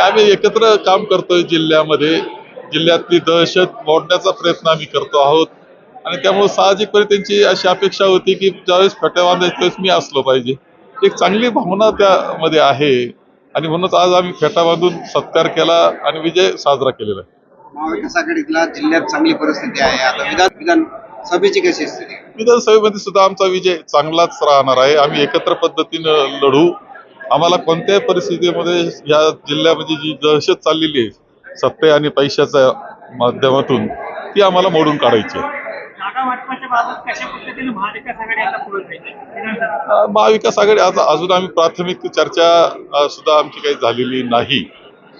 आम्ही एकत्र काम करतोय जिल्ह्यामध्ये. जिल्ह्यातली दहशत मोडण्याचा प्रयत्न आम्ही करतो आहोत. आणि त्यामुळे साहजिकपणे त्यांची अशी अपेक्षा होती की ज्यावेळेस फट्या बांधायच्या त्यावेळेस मी असलो पाहिजे. एक चांगली भावना त्यामध्ये आहे. आणि म्हणूनच आज आम्ही फेटा बांधून सत्कार केला आणि विजय साजरा केलेला आहे. महाविकास जिल्ह्यात चांगली परिस्थिती आहे. आता विधान विधान सभेची कशी स्थिती? विधानसभेमध्ये सुद्धा आमचा विजय चांगलाच राहणार आहे. आम्ही एकत्र पद्धतीनं लढू. आम्हाला कोणत्याही परिस्थितीमध्ये या जिल्ह्यामध्ये जी दहशत चाललेली आहे सत्ते आणि पैशाच्या माध्यमातून ती आम्हाला मोडून काढायची आहे. महाविकास आघाडी आज अजून आम्ही प्राथमिक चर्चा सुद्धा आमची काही झालेली नाही.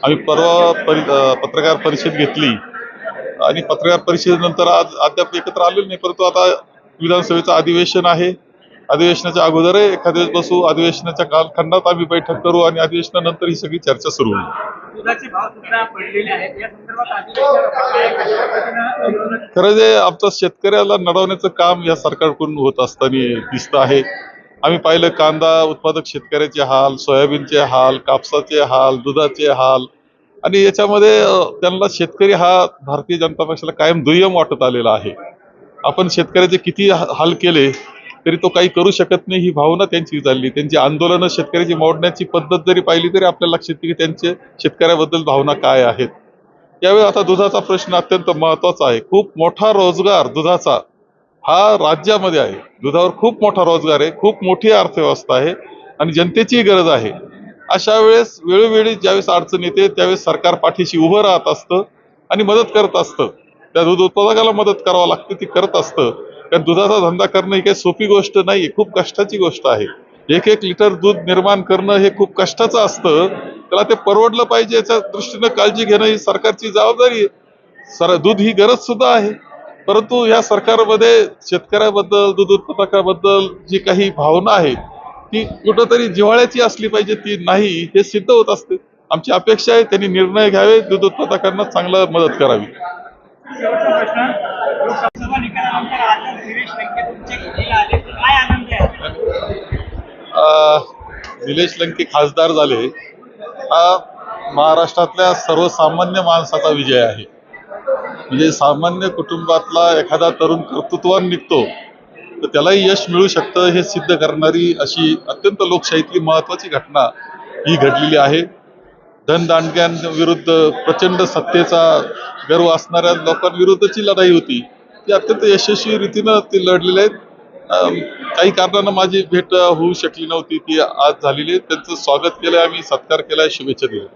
आम्ही परवा परि पत्रकार परिषद घेतली. आणि पत्रकार परिषदेनंतर आज अद्याप एकत्र आलेलो नाही परंतु आता विधानसभेचं अधिवेशन आहे. अधिवेशनाच्या अगोदरही एखाद्या दिवस बसू अधिवेशनाच्या कालखंडात आम्ही बैठक करू आणि अधिवेशनानंतर ही सगळी चर्चा सुरू होईल. खरं जे आमचं शेतकऱ्याला नडवण्याचं काम या सरकारकडून होत असताना दिसतं आहे. आम्ही पाहिलं कांदा उत्पादक शेतकऱ्याचे हाल सोयाबीनचे हाल कापसाचे हाल दुधाचे हाल आणि याच्यामध्ये त्यांना शेतकरी हा भारतीय जनता पक्षाला कायम दुय्यम वाटत आलेला आहे. आपण शेतकऱ्याचे किती हाल केले तरी तो काही करू शकत नाही ही भावना त्यांची चालली त्यांची आंदोलनं शेतकऱ्याची मोडण्याची पद्धत जरी पाहिली तरी आपल्या लक्षात येते की त्यांचे शेतकऱ्याबद्दल भावना काय आहेत. यावेळी आता दुधाचा प्रश्न अत्यंत महत्त्वाचा आहे. खूप मोठा रोजगार दुधाचा हा राज्यामध्ये आहे. दुधावर खूप मोठा रोजगार आहे खूप मोठी अर्थव्यवस्था आहे आणि जनतेची गरज आहे. अशा वेळेस वेळोवेळी ज्यावेळेस अडचण येते त्यावेळेस सरकार पाठीशी उभं राहत असतं आणि मदत करत असतं. त्या दूध उत्पादकाला मदत करावं लागते ती करत असतं. कारण दुधाचा धंदा करणं ही काही सोपी गोष्ट नाही खूप कष्टाची गोष्ट आहे. एक एक लिटर दूध निर्माण करणं हे खूप कष्टाचं असतं. त्याला ते परवडलं पाहिजे याच्या दृष्टीनं काळजी घेणं ही सरकारची जबाबदारी आहे. सर दूध ही गरज सुद्धा आहे. परंतु या सरकारमध्ये शेतकऱ्याबद्दल दूध उत्पादकाबद्दल जी काही भावना आहे ती कुठंतरी जिव्हाळ्याची असली पाहिजे ती नाही हे सिद्ध होत असते. आमची अपेक्षा आहे त्यांनी निर्णय घ्यावे दूध उत्पादकांना चांगला मदत करावी. शेवटचा प्रश्न. लोकसभा निकालानंतर आता गिरीश लंके तुमच्या घरीला आले. काय आनंद आहे? अ, निलेश लंके खासदार झाले. हा महाराष्ट्रातल्या सर्वसामान्य माणसाचा विजय आहे. म्हणजे सामान्य कुटुंबातला एखादा तरुण कर्तृत्वान निघतो तर त्यालाही यश मिळू शकतं हे सिद्ध करणारी अशी अत्यंत लोकशाहीतली महत्वाची घटना ही घडलेली आहे. धनदांडग्यांविरुद्ध प्रचंड सत्तेचा गर्व असणाऱ्या लोकांविरुद्धची लढाई होती. ती अत्यंत यशस्वी रीतीनं ती लढलेले आहेत. काही कारणानं माझी भेट होऊ शकली नव्हती ती आज झालेली आहे. त्यांचं स्वागत केलंय आम्ही सत्कार केलाय शुभेच्छा दिल्या.